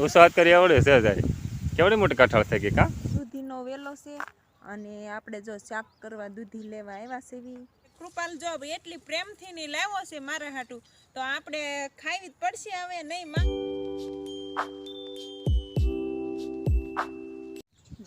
ઉસાદ કરી આવડે છે જાય કેવડી મોટી કઠાળ થઈ ગઈ કા? દૂધીનો વેલો છે અને આપણે જો શાક કરવા દૂધી લેવા આવ્યા સેવી કૃપાલ જો એટલી પ્રેમથી ની લાવ્યો છે મારા હાટું તો આપણે ખાવી જ પડશે હવે નહીં માં.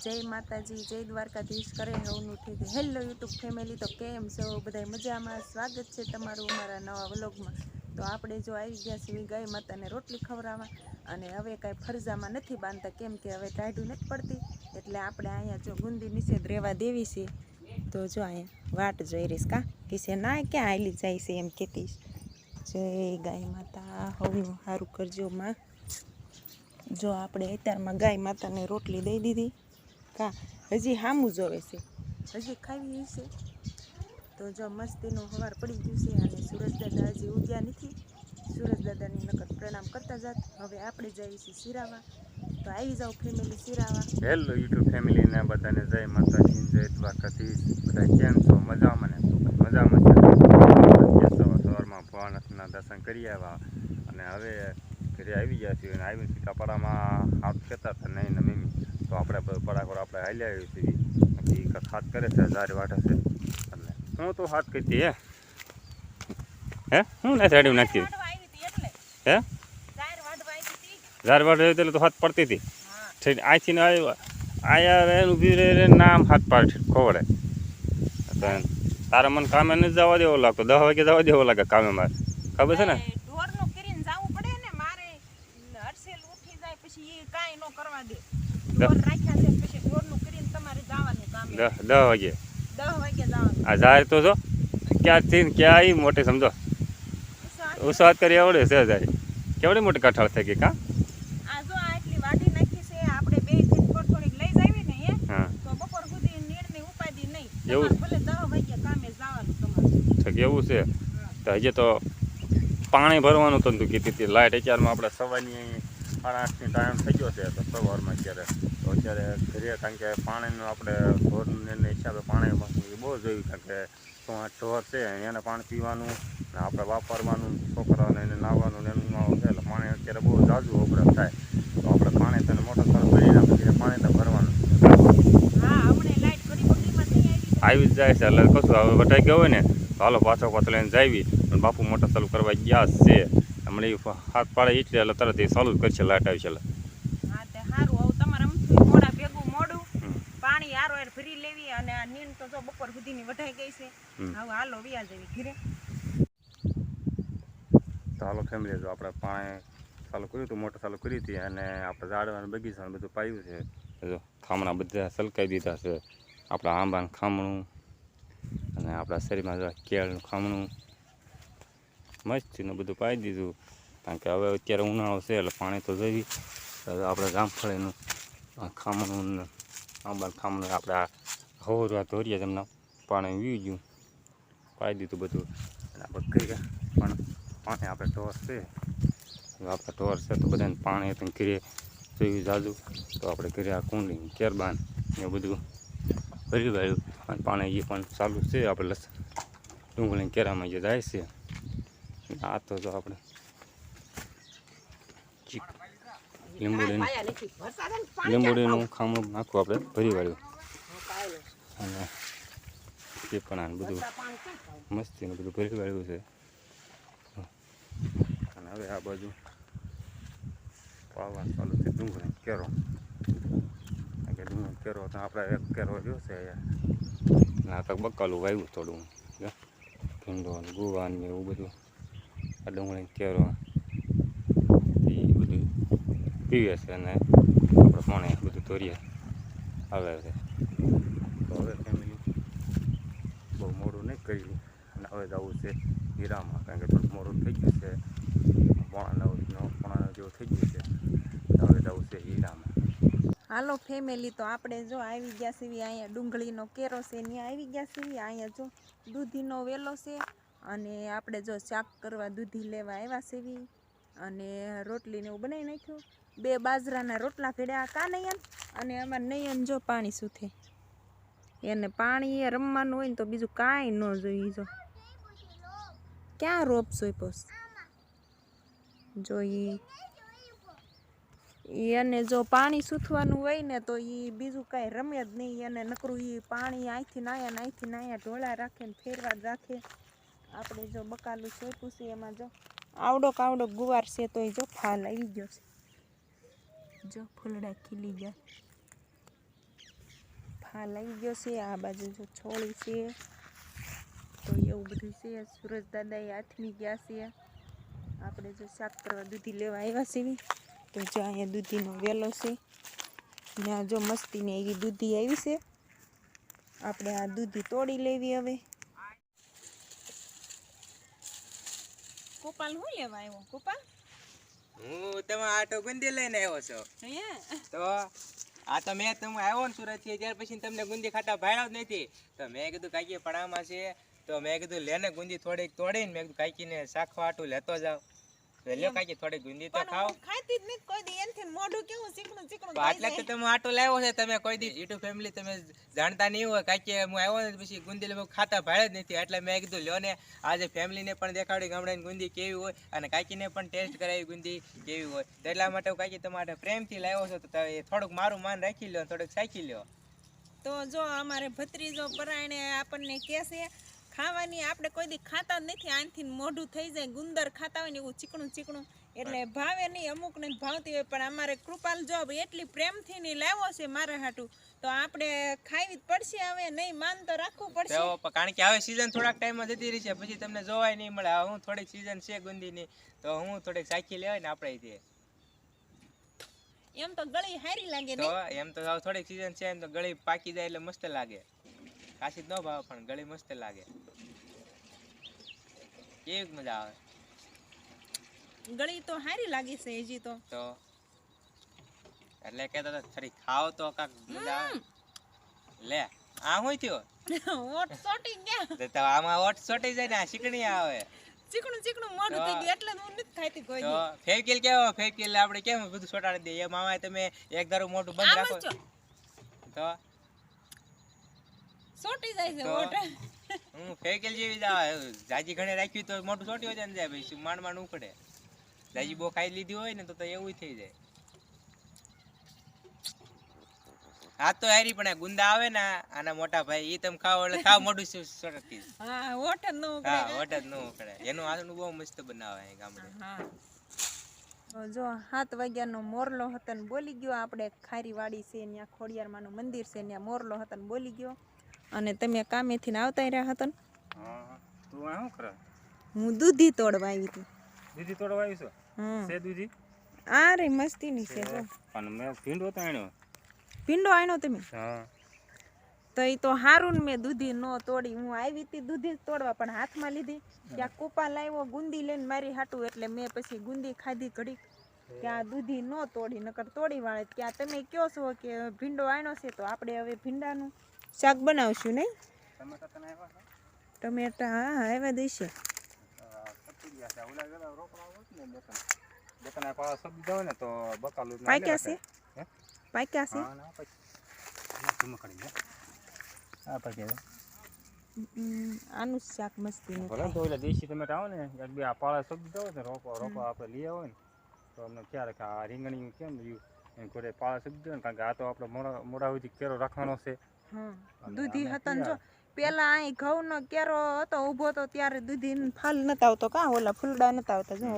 જય માતાજી જય દ્વારકાધીશ કરે હવનું ગયું હેલો યુટ્યુબ ફેમિલી તો કેમ છો? બધા મજામાં? સ્વાગત છે તમારું અમારા નવા વ્લોગમાં. તો આપણે જો આવી ગયા છીએ ગાય માતાને રોટલી ખવડાવવા. અને હવે કાંઈ ફરજામાં નથી બાંધતા, કેમ કે હવે ટાઢું નથી પડતી. એટલે આપણે અહીંયા જો ગુંદી જ રહેવા દેવી છે. તો જો અહીંયા વાટ જોઈ રહીશ કા? કિસે ના, ક્યાં હાલી જાય છે એમ કહેતીશ જય ગાય માતા હવનું સારું કરજો માં. જો આપણે અત્યારમાં ગાય માતાને રોટલી દઈ દીધી. કા? હજી હામું જોવે છે. હજી ખાવી છે તો જો મસ્તીનું હવાર પડી ગયું છે અને સુરજદાદા હજી ઉગ્યા નથી. સુરજદાદાની નકર પ્રણામ કરતા જાત. હવે આપણે જઈએ છીએ સિરાવા તો આવી જાઓ ફેમિલી સિરાવા હેલો યુટ્યુબ ફેમિલીને બધાને જય માતાજી, જય દ્વારકાધીશ. બધા કેમ છો? મજામાં ને? મજામાં છે. સવાર સવારમાં ભવાનાથના દર્શન કરી આવ્યા અને હવે ઘરે આવી ગયા છીએ અને આવીને સીતાપાડામાં હાથ કહેતા હતા નહીં ને મમ્મી તો આપણે પડાકોડ આપણે હાલ્યા આવી છીએ. બાકી કાંઈક કરે છે હજાર વાટે છે. હું તો હાથ કરતી હે? હે? હું ના હાડી નાખતી? હે? જારી વાટે એટલે તો હાથ પડતી હતી. ઠીક આવ્યો. આયા રે ઊભી રે રે નામ હાથ પાડ ખોવડે. તારા તારે મને કામે નથી જવા દેવો લાગતો. દસ વાગે જવા દેવો લાગે કામે મારે ખબર છે ને દસ વાગે. આ જાય તો જો ક્યાંથી ને ક્યાં આવી મોટી સમજો. વાત કરી આવડે છે જાય કેવડી મોટી કઠાળ થઈ ગઈ કા? આ જો આ એટલી વાઢી નાખી છે આપણે બેથી થોડી થોડીક લઈ જાવી ને તો બપોર સુધી નીરની ઉપાધિ નહીં. એવું? છે? તો હજી તો પાણી ભરવાનું તો તું કીધી હતી. લાઇટ અત્યારમાં આપણે સવારની આઠની ટાઈમ થઈ ગયો છે તો સવારમાં અત્યારે. તો અત્યારે ઘરે કારણ કે પાણીનું આપણે ઢોરને હિસાબે પાણી એ બહુ જોયું કારણ કે શું આ ઢોર છે એને પાણી પીવાનું ને આપણે વાપરવાનું છોકરાઓને એને નાહવાનું ને એનું છે એટલે પાણી અત્યારે બહુ જાજુ વપરાશ થાય. તો આપણે પાણી તેને મોટર સર કરીને આપણે પાણી તો ભરવાનું. આવી જ જાય છે એટલે કશું હવે વટાઈ ગયો હોય ને તો હાલો પાછો પાછો લઈને જાવી અને બાપુ મોટર ચાલુ કરવા ગયા છે. હમણાં એ હાથ પાડે એટલે એટલે તરત એ ચાલુ જ કરશે લાઇટ આવી છે એટલે હા તે સારું હવે તમારે અમથું મોડા ભેગું મોડું હમ. પાણી આરો એર ભરી લેવી અને આ નીંદ તો જો બપોર સુધીની વઢાઈ ગઈ છે. હમ. હવે હાલો વ્યા જવી ઘરે. તો હાલો ફેમિલી જો આપણે પાણી ચાલુ કર્યું હતું મોટર ચાલુ કરી હતી અને આપણે ઝાડવાનું બગીચાનું બધું પાયું છે. જો ખામણા બધા સલકાઈ દીધા છે. આપણા આંબાનું ખામણું અને આપણા શરીરમાં જો કેળનું ખામણું મસ્તીનું બધું પાઈ દીધું. કારણ કે હવે અત્યારે ઉનાળો છે એટલે પાણી તો જોઈ હવે આપણે જામફળીનું આ ખામણું ને આંબાનું ખામણું આપણે આ હવરવા ધોરીએ તમને પાણી વી ગયું. પાઈ દીધું બધું. અને આપણે ઘરે પણ પાણી આપણે ટોર છે. આપણે ટોર છે તો બધાને પાણી તમે ઘરે જોયું જાજુ. તો આપણે કર્યા આ કુંડી કેરબાન એ બધું ભરી વાળ્યું. અને પાણી એ પણ ચાલુ છે. આપણે લસ ડુંગળી કેરામાં જે જાય છે. આ તો જો આપણે લીંબુડીનું લીંબુડીનું ખામણું નાખવું આપણે ભરી વાળ્યું. અને એ પણ આને બધું મસ્તીનું બધું ભરી વાળ્યું છે. અને હવે આ બાજુ પાવા ચાલુ છે, ડુંગળી કેરો. કે ડુંગળી કેરો તો આપણે એક કેરો રહ્યો છે આ તો બકાલું વાવ્યું થોડું ભીંડો ને ગુવા ને એવું બધું. આ ડુંગળી કેરો. એ બધું પીવે છે અને આપણે પાણી બધું તોરીએ આવે છે. તો ફેમિલી. બહુ મોડું નહીં કર્યું. અને હવે જવું છે હીરામાં, કારણ કે થોડું મોડું થઈ ગયું છે. પોણા નવ પોણા નવ જેવું થઈ ગયું છે. હવે જવું છે હીરામાં. હાલો ફેમિલી તો આપણે જો આવી ગયા સિવી અહીંયા ડુંગળીનો કેરો છે, ત્યાં આવી ગયા સિવી અહીંયા જો દૂધીનો વેલો છે અને આપણે જો શાક કરવા દૂધી લેવા આવ્યા સિવી અને રોટલીને એવું બનાવી નાખ્યું. બે બાજરાના રોટલા ભેળ્યા કા નૈયન અને અમારે નૈયન જો પાણી સુથે. એને પાણી એ રમવાનું હોય ને તો બીજું કાંઈ ન જોઈએ જો. ક્યાં રોપ સોય પોસ જોઈ એને જો પાણી સૂથવાનું હોય ને તો એ બીજું કાંઈ રમે જ નહીં. એને નકરું એ પાણી અહીંથી નાયા અહીંથી નાયા ઢોળા રાખે ને ફેરવા જ રાખે. આપણે જો બકાલું સોંપ્યું છે એમાં જો. આવડો કાવડો ગુવાર છે તો એ જો ફાલ આવી ગયો છે. જો ફૂલડા ખીલી ગયા. ફાલ લાગી ગયો છે. આ બાજુ જો છોડી છે. તો એવું બધું છે. સુરજ દાદાએ હાથમી ગયા છે. આપણે જો શાક કરવા દૂધી લેવા આવ્યા છીએ તો જો અહીંયા દૂધીનો વેલો છે. ત્યાં આ જો મસ્તીને એવી દૂધી આવી છે. આપણે આ દૂધી તોડી લેવી હવે. ગોપાલ હું લેવા આવ્યો? ગોપાલ? હું તમે આટો ગુંદી લઈને આવ્યો છો. હે? તો આ તો મેં તમે આવ્યો ને સુરતથી ત્યાર પછી તમને ગુંદી ખાતા ભાડ્યા જ નથી. તો મેં કીધું કાકી પડામાં છે. તો મેં કીધું લેને ગુંદી થોડીક તોડીને. મેં કીધું કાંઈકીને શાખવા આટું લેતો જાવ. તો લ્યો કાકી થોડીક ગુંદી તો ખાઓ. ખાતી જ નથી કોઈ દી એનથી મોઢું કેવું ચીકણું ચીકણું આટલે તો તમે આટો લાવ્યો છે તમે કોઈ દી યુટ્યુબ ફેમિલી તમે જાણતા નહીં હોય કાકી હું આવ્યો ને પછી ગુંદી લેવા ખાતા ભાડ્યા જ નથી એટલે મેં કીધું લ્યો ને આજે ફેમિલીને પણ દેખાડી ગામડાની ગુંદી કેવી હોય અને કાકીને પણ ટેસ્ટ કરાવી ગુંદી કેવી હોય. એટલા માટે કાકી તમારે પ્રેમથી લાવ્યો છો તો તમે થોડુંક મારું માન રાખી લ્યો થોડુંક સાખી લ્યો. તો જો અમારે ભત્રીજો પરાયણે આપણને કહેશે ખાવાની આપણે કોઈ દી ખાતા નથી આનથી મોઢું થઈ જાય ગુંદર ખાતા હોય ને એવું ચીકણું ચીકણું. એટલે ભાવે નહીં અમુક ને ભાવતી હોય પણ અમારે કૃપાલ જોબ એટલી પ્રેમથી ની લાવ્યો છે મારા હાટું તો આપણે ખાવી જ પડશે હવે નહીં માન તો રાખવું પડશે. કારણ કે હવે સીઝન થોડાક ટાઈમમાં જતી રહી છે પછી તમને જોવાય નહીં મળે. હું થોડીક સીઝન છે ગુંદીની તો હું થોડીક સાચી લેવાય ને આપણે અહીંથી. એમ તો ગળી હારી લાગે એમ તો થોડીક સીઝન છે એમ તો ગળી પાકી જાય એટલે મસ્ત લાગે. કાશી ન ભાવે પણ ગળી મસ્ત લાગે. કેવી મજા આવે? ગળી તો હારી લાગી છે હજી તો. તો? એટલે કહેતો હતો ફરી ખાવ તો કાક મજા આવે. લે આ શું થયો? ઓટ સોટી ગયા. તો તો આમાં ઓટ સોટી જાય ને આ શીકણી આવે. ચીકણું ચીકણું મોઢું થઈ ગયું એટલે હું નથી ખાતી કોઈ તો ફેવિકિલ કેવો? ફેવિકિલ આપણે કેમ બધું સોટાડી દઈએ? એમ આમાં તમે એક ધારું મોટું બંધ રાખો. તો? સોટી જાય છે ઓટ. હું ફેકેલ જેવી જ જાજી ઘણે રાખ્યું તો મોટું સોટી હોય ને જાય પછી માંડ માંડ ઉકડે જાજી બો ખાઈ લીધી હોય ને તો તો એવું થઈ જાય. હા તો હારી પણ આ ગુંદા આવે ને આના મોટા ભાઈ ઈ તમે ખાવ એટલે ખાવ મોઢું સો- સોટકી હા ઓટ જ ન ઉકળે હા વટ જ ન ઉખડે. એનું આનું બહુ મસ્ત બનાવે અહીં ગામડે. હા. જો સાત વાગ્યાનો મોરલો હતો ને બોલી ગયો. આપણે ખારી વાડી છે ત્યાં ખોડિયારમાંનું મંદિર છે ત્યાં મોરલો હતો ને બોલી ગયો. અને તમે કામેથી ને આવતા રહ્યા હતા ને તું આ શું કરે? હું દૂધી તોડવા આવી હતી. દૂધી તોડવા આવી છો? છે દૂધી? આ રે મસ્તીની છે પણ મેં ભીંડો તો આણ્યો. ભીંડો આણ્યો તમે? હા. તો એ તો હારું ને મેં દૂધી ન તોડી. હું આવી હતી દૂધી તોડવા પણ હાથમાં લીધી. ત્યાં કૂપા લાવ્યો ગુંદી લઈને મારી હાટું એટલે મેં પછી ગુંદી ખાધી ઘડી ત્યાં દૂધી ન તોડી નકર તોડી વાળે ત્યાં તમે કયો છો કે ભીંડો આણ્યો છે તો આપણે હવે ભીંડાનું શાક બનાવશું નહીં? ટમેટા, હા હા, એવા જ પાક્યા છે? પાક્યા છે? આનું શાક મસ્તી ભલે તો ઓલા દેશી ટમેટા આવે ને, એક બે આ પાળા સબ્જી જાવ ને રોપો રોપો આપણે લઈ આવો ને, તો અમને ખ્યાલ આ રીંગણી કેમ રહ્યું? ઘરે પાળા સબ્જી કારણ કે આ તો આપણે મોડા મોડા સુધી કેરો રાખવાનો છે. દૂધી હતા ને જો પેલા અહીં ઘઉંનો કેરો હતો ઊભો તો ત્યારે દૂધી ફાલ નતા આવતો કા ઓલા ફૂલડા નતા આવતા જો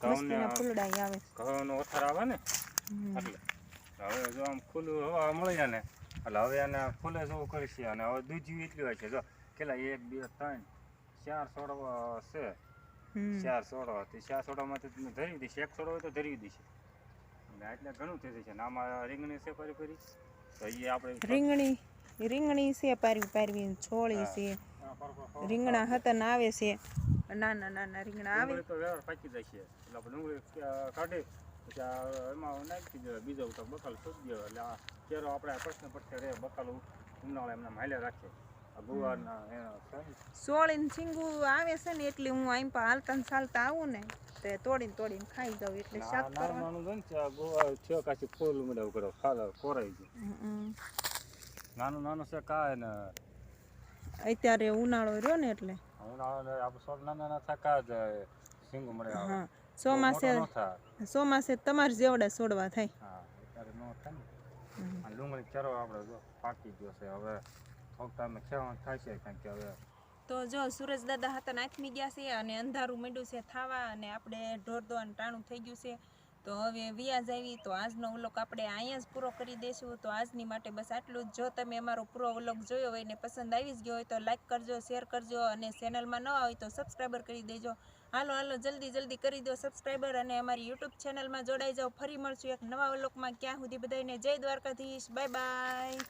ઘઉંને મસ્તીના ફૂલડા આવે આવે. ઘઉંનો ઓથાર આવે ને? એટલે હવે જો આમ ખુલ્લું હવા મળી જાય ને એટલે હવે એને ફૂલે જેવું કરીશે અને હવે દૂધી એટલી હોય છે. જો કેટલા એક બે ત્રણ ચાર સોડવા છે. ચાર સોડવા તે ચાર સોડવામાંથી તમે ધરી દઈશ એક સોડો હોય તો ધરી દઈશ એટલે ઘણું થઈ જશે ને આમાં રીંગણી છે ફરી ફરી તો એ આપણે રીંગણી રીંગણી છે પારવી પારવી છોળી છે. રીંગણા હતા ના આવે છે. નાના નાના રીંગણા આવે. તો વ્યવહાર પાકી જશે એટલે આપણે ડુંગળી કાઢી પછી એમાં નાખી દેવાય. બીજો તો બકાલ શોધી દેવાય. એટલે આ ચેરો આપણે પ્રશ્ન પડશે રે બકાલ ઉનાળા એમના માલ્યા રાખે. સોળીને છીંગું આવે છે ને એટલે હું આમ પણ હાલતા ને ચાલતા આવું ને તે તોડીને તોડીને ખાઈ જાઉં. એટલે શાક કરવાનું છે ને ગુવા છે કાચી ફૂલ ઉમેરાવું કરો ખાલ કોરાઈ હમ. નાનું નાનું છે કા ને અત્યારે ઉનાળો રહ્યો ને એટલે. ઉનાળા આપણે સોળ નાના નાના થાકા જ સિંગું મળે હા ચોમાસે ન ચોમાસે તમારે જેવડા છોડવા થાય. હા અત્યારે નો થાય ને. આ ડુંગળી ચરો આપણે જો પાકી ગયો છે. હવે થોડોક ટાઈમે ખેવા થાય છે કારણ કે હવે તો જો સુરજ દાદા હતા નાથમી ગયા છે અને અંધારું માંડ્યું છે થાવા અને આપણે ઢોર દોવાનું ટાણું થઈ ગયું છે. તો હવે વ્યાજ આવી તો આજનો વ્લોગ આપણે અહીંયા જ પૂરો કરી દઈશું તો આજની માટે બસ આટલું જ. જો તમે અમારો પૂરો વ્લોગ જોયો હોય ને પસંદ આવી જ ગયો હોય તો લાઈક કરજો શેર કરજો અને ચેનલમાં ન હોય તો સબસ્ક્રાઈબર કરી દેજો. હાલો હાલો, જલ્દી જલ્દી કરી દો સબસ્ક્રાઈબર અને અમારી યુટ્યુબ ચેનલમાં જોડાઈ જાઓ. ફરી મળશું એક નવા વ્લોગમાં. ક્યાં સુધી બધાને જય દ્વારકાધીશ. Bye bye